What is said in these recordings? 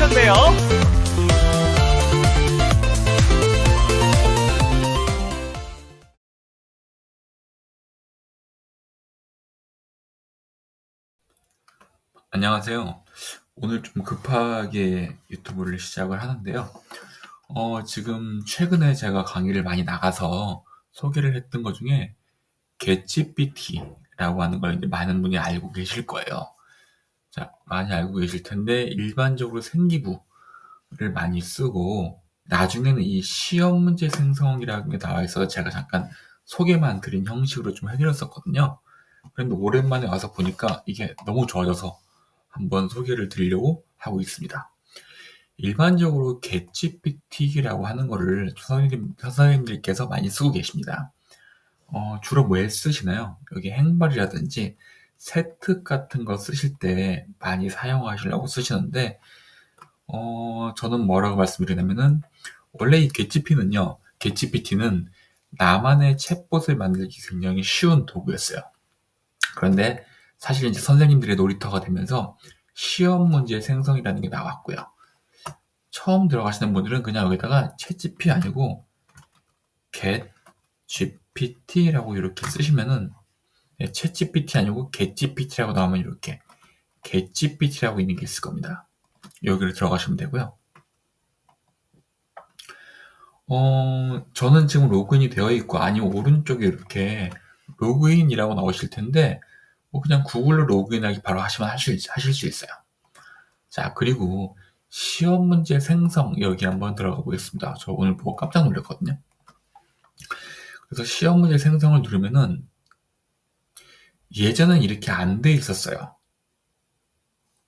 오셨네요. 안녕하세요. 오늘 좀 급하게 유튜브를 시작을 하는데요. 어, 지금 최근에 제가 강의를 많이 나가서 소개를 했던 것 중에 getGPT라고 하는 걸 이제 많은 분이 알고 계실 거예요. 자, 많이 알고 계실 텐데 일반적으로 생기부를 많이 쓰고 나중에는 이 시험 문제 생성이라는 게 나와 있어서 제가 잠깐 소개만 드린 형식으로 좀 해드렸었거든요. 그런데 오랜만에 와서 보니까 이게 너무 좋아져서 한번 소개를 드리려고 하고 있습니다. 일반적으로 getGPT라고 하는 거를 선생님, 선생님들께서 많이 쓰고 계십니다. 어, 주로 뭐 쓰시나요? 여기 행발이라든지 세트 같은 거 쓰실 때 많이 사용하시려고 쓰시는데 어, 저는 뭐라고 말씀드리냐면은 원래 이 getGP는요. getGPT는 나만의 챗봇을 만들기 굉장히 쉬운 도구였어요. 그런데 사실 이제 선생님들의 놀이터가 되면서 시험 문제 생성이라는 게 나왔고요. 처음 들어가시는 분들은 그냥 여기다가 챗GP 아니고 get GPT라고 이렇게 쓰시면은 네, 챗GPT 아니고 getGPT라고 나오면 이렇게 getGPT라고 있는 게 있을 겁니다. 여기를 들어가시면 되고요. 어, 저는 지금 로그인이 되어 있고 아니면 오른쪽에 이렇게 로그인이라고 나오실 텐데 뭐 그냥 구글로 로그인하기 바로 하시면 하실, 하실 수 있어요. 자, 그리고 시험 문제 생성 여기 한번 들어가 보겠습니다. 저 오늘 보고 깜짝 놀랐거든요. 그래서 시험 문제 생성을 누르면은 예전엔 이렇게 안 돼 있었어요.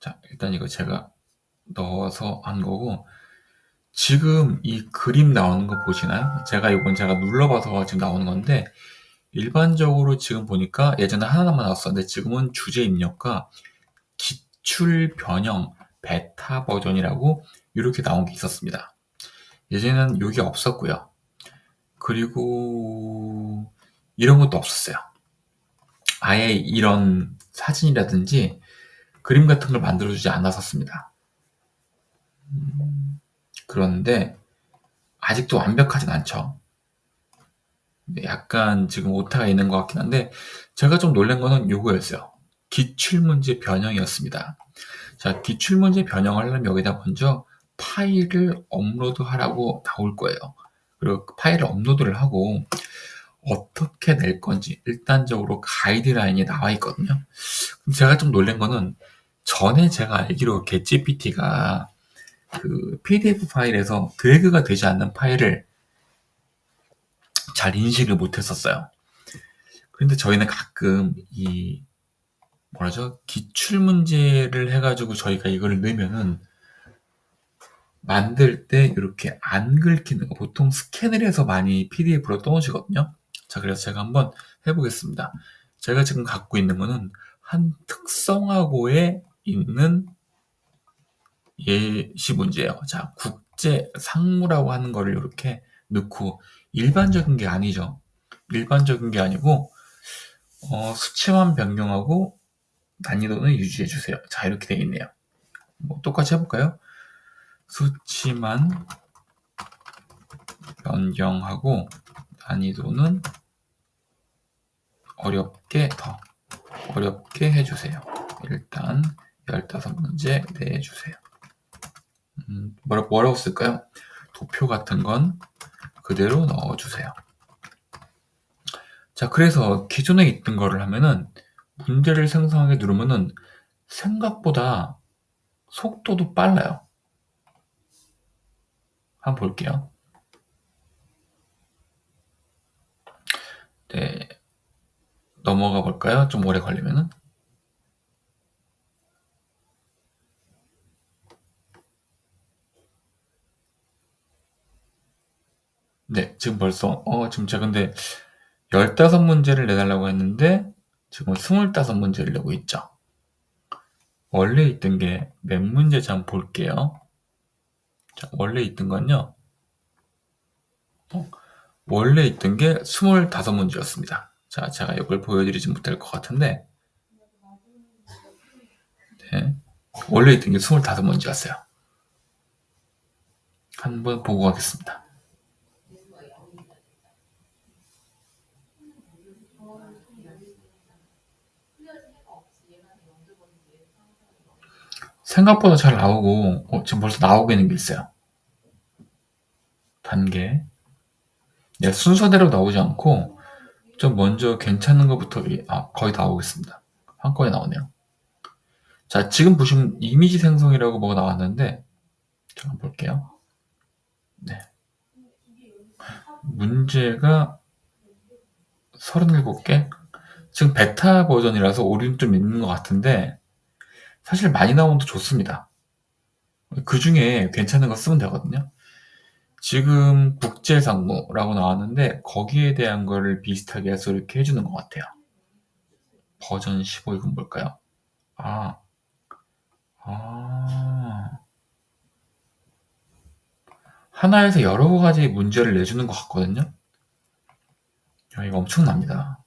자, 일단 이거 제가 넣어서 한 거고 지금 이 그림 나오는 거 보시나요? 제가 이건 제가 눌러봐서 지금 나오는 건데 일반적으로 지금 보니까 예전에 하나만 나왔었는데 지금은 주제 입력과 기출 변형 베타 버전이라고 이렇게 나온 게 있었습니다. 예전에는 이게 없었고요. 그리고 이런 것도 없었어요. 아예 이런 사진이라든지 그림 같은 걸 만들어주지 않았었습니다. 음, 그런데 아직도 완벽하진 않죠. 약간 지금 오타가 있는 것 같긴 한데 제가 좀 놀란 거는 요거였어요. 기출문제 변형이었습니다. 자, 기출문제 변형을 하려면 여기다 먼저 파일을 업로드하라고 나올 거예요. 그리고 그 파일을 업로드를 하고 어떻게 낼 건지 일단적으로 가이드라인이 나와 있거든요. 제가 좀 놀란 거는 전에 제가 알기로 getGPT가 그 PDF 파일에서 드래그가 되지 않는 파일을 잘 인식을 못 했었어요. 그런데 저희는 가끔 이 뭐라죠 기출 문제를 해가지고 저희가 이거를 넣으면은 만들 때 이렇게 안 긁히는 거 보통 스캔을 해서 많이 PDF로 떠오시거든요. 자 그래서 제가 한번 해보겠습니다. 제가 지금 갖고 있는 거는 한 특성하고에 있는 예시 문제예요. 자 국제 상무라고 하는 거를 이렇게 넣고 일반적인 게 아니죠. 일반적인 게 아니고 어, 수치만 변경하고 난이도는 유지해 주세요. 자 이렇게 되어 있네요. 뭐 똑같이 해볼까요? 수치만 변경하고 난이도는 어렵게 더 어렵게 해주세요. 일단 15문제 내주세요. 음, 뭐라, 뭐라고 쓸까요? 도표 같은 건 그대로 넣어주세요. 자, 그래서 기존에 있던 거를 하면은 문제를 생성하게 누르면은 생각보다 속도도 빨라요. 한번 볼게요. 네. 넘어가 볼까요? 좀 오래 걸리면은. 네, 지금 벌써, 어, 지금 제가 근데 15문제를 내달라고 했는데, 지금 25문제를 내고 있죠. 원래 있던 게 몇 문제인지 한번 볼게요. 자, 원래 있던 건요. 어, 원래 있던 게 25문제였습니다. 자, 제가 이걸 보여드리지 못할 것 같은데, 네. 원래 있던 게 25문제였어요. 한번 보고 가겠습니다. 생각보다 잘 나오고 어, 지금 벌써 나오고 있는 게 있어요. 단계 네, 순서대로 나오지 않고 좀 먼저 괜찮은 것부터 아, 거의 다 오겠습니다. 한꺼번에 나오네요. 자, 지금 보시면 이미지 생성이라고 뭐가 나왔는데 잠깐 볼게요. 네. 문제가 37개? 지금 베타 버전이라서 오류는 좀 있는 것 같은데 사실 많이 나오면 더 좋습니다. 그 중에 괜찮은 거 쓰면 되거든요. 지금 국제상무라고 나왔는데 거기에 대한 거를 비슷하게 해서 이렇게 해주는 것 같아요. 버전 15 이건 뭘까요? 아, 아, 하나에서 여러 가지 문제를 내주는 것 같거든요. 야, 이거 엄청납니다.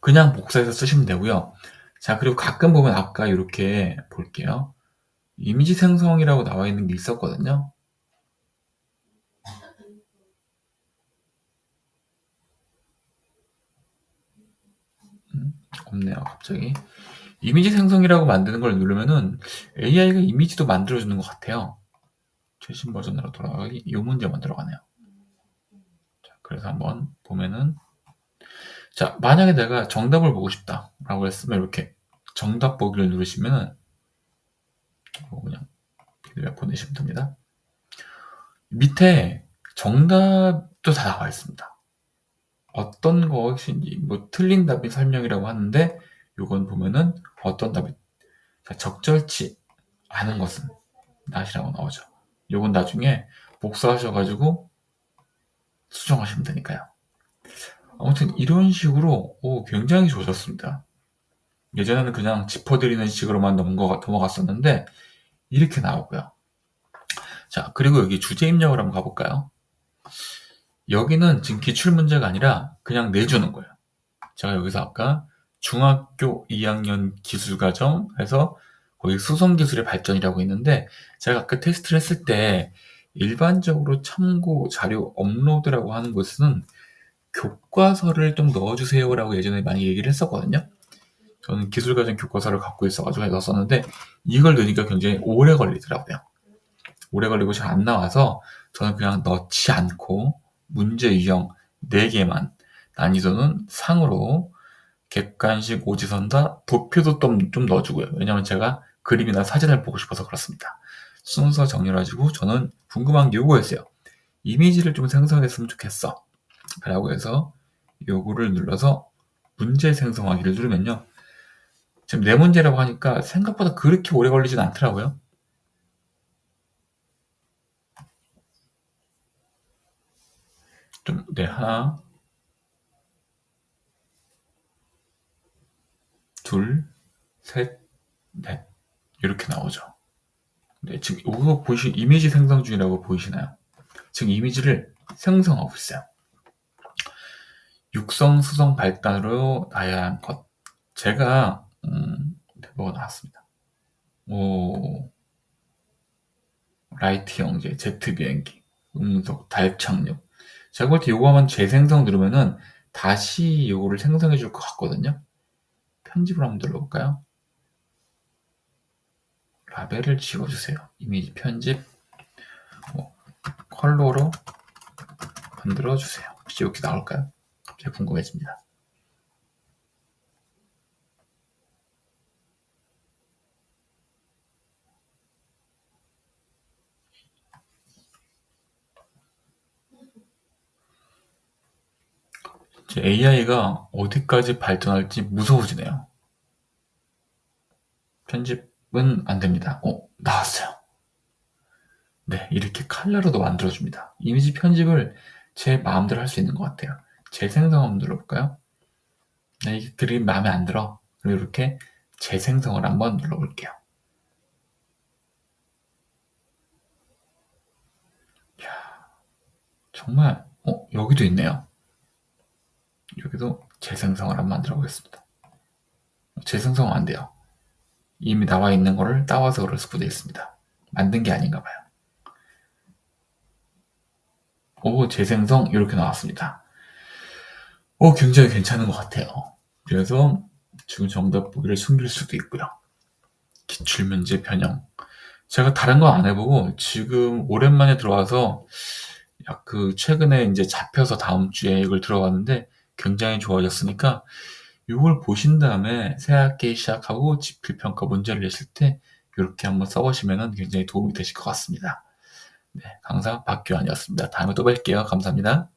그냥 복사해서 쓰시면 되고요. 자, 그리고 가끔 보면 아까 이렇게 볼게요. 이미지 생성이라고 나와 있는 게 있었거든요. 음, 없네요, 갑자기. 이미지 생성이라고 만드는 걸 누르면은 AI가 이미지도 만들어주는 것 같아요. 최신 버전으로 돌아가기, 이 문제만 들어가네요. 자, 그래서 한번 보면은, 자, 만약에 내가 정답을 보고 싶다. 라고 했으면 이렇게 정답 보기를 누르시면은, 뭐 그냥 피드백 보내시면 됩니다. 밑에 정답도 다 나와 있습니다. 어떤 것인지, 뭐 틀린 답이 설명이라고 하는데, 요건 보면은 어떤 답이 자, 적절치 않은 것은 낫이라고 나오죠. 요건 나중에 복사하셔가지고 수정하시면 되니까요. 아무튼 이런 식으로 오, 굉장히 좋아졌습니다. 예전에는 그냥 짚어드리는 식으로만 넘어가, 넘어갔었는데 이렇게 나오고요. 자 그리고 여기 주제 입력을 한번 가볼까요? 여기는 지금 기출 문제가 아니라 그냥 내주는 거예요. 제가 여기서 아까 중학교 2학년 기술과정 해서 거기 수성기술의 발전이라고 있는데 제가 아까 테스트를 했을 때 일반적으로 참고 자료 업로드라고 하는 것은 교과서를 좀 넣어주세요라고 예전에 많이 얘기를 했었거든요. 저는 기술과정 교과서를 갖고 있어가지고 넣었었는데 이걸 넣으니까 굉장히 오래 걸리더라고요. 오래 걸리고 잘 안 나와서 저는 그냥 넣지 않고 문제 유형 4개만 난이도는 상으로 객관식 오지선 다 도표도 좀, 좀 넣어주고요. 왜냐면 제가 그림이나 사진을 보고 싶어서 그렇습니다. 순서 정리해가지고 저는 궁금한 게 요거였어요. 이미지를 좀 생성했으면 좋겠어. 라고 해서 요거를 눌러서 문제 생성하기를 누르면요. 지금 네 문제라고 하니까 생각보다 그렇게 오래 걸리진 않더라고요. 네, 하나, 둘, 셋, 넷. 이렇게 나오죠. 네, 지금 이거 보시, 이미지 생성 중이라고 보이시나요? 지금 이미지를 생성하고 있어요. 육성, 수성 발단으로 나야 한 것. 제가, 음, 뭐가 나왔습니다. 오, 라이트 형제, 제트 비행기, 음속, 달 착륙. 제가 볼 때 요거 하면 재생성 누르면은 다시 요거를 생성해 줄 것 같거든요. 편집을 한번 눌러볼까요? 라벨을 지워주세요. 이미지 편집, 뭐, 컬러로 만들어주세요. 혹시 이렇게 나올까요? 갑자기 궁금해집니다. AI가 어디까지 발전할지 무서워지네요. 편집은 안 됩니다. 어, 나왔어요. 네, 이렇게 칼라로도 만들어줍니다. 이미지 편집을 제 마음대로 할 수 있는 것 같아요. 재생성 한번 눌러볼까요? 네, 이 그림 마음에 안 들어. 그리고 이렇게 재생성을 한번 눌러볼게요. 이야, 정말, 어, 여기도 있네요. 여기도 재생성을 한번 만들어 보겠습니다. 재생성 안 돼요. 이미 나와 있는 거를 따와서 그럴 수도 있습니다. 만든 게 아닌가 봐요. 오, 재생성 이렇게 나왔습니다. 오, 굉장히 괜찮은 것 같아요. 그래서 지금 정답 보기를 숨길 수도 있고요. 기출문제 변형. 제가 다른 거 안 해보고 지금 오랜만에 들어와서 약그 최근에 이제 잡혀서 다음 주에 이걸 들어봤는데 굉장히 좋아졌으니까 이걸 보신 다음에 새학기 시작하고 지필평가 문제를 내실 때 이렇게 한번 써보시면 굉장히 도움이 되실 것 같습니다. 네, 강사 박규환이었습니다. 다음에 또 뵐게요. 감사합니다.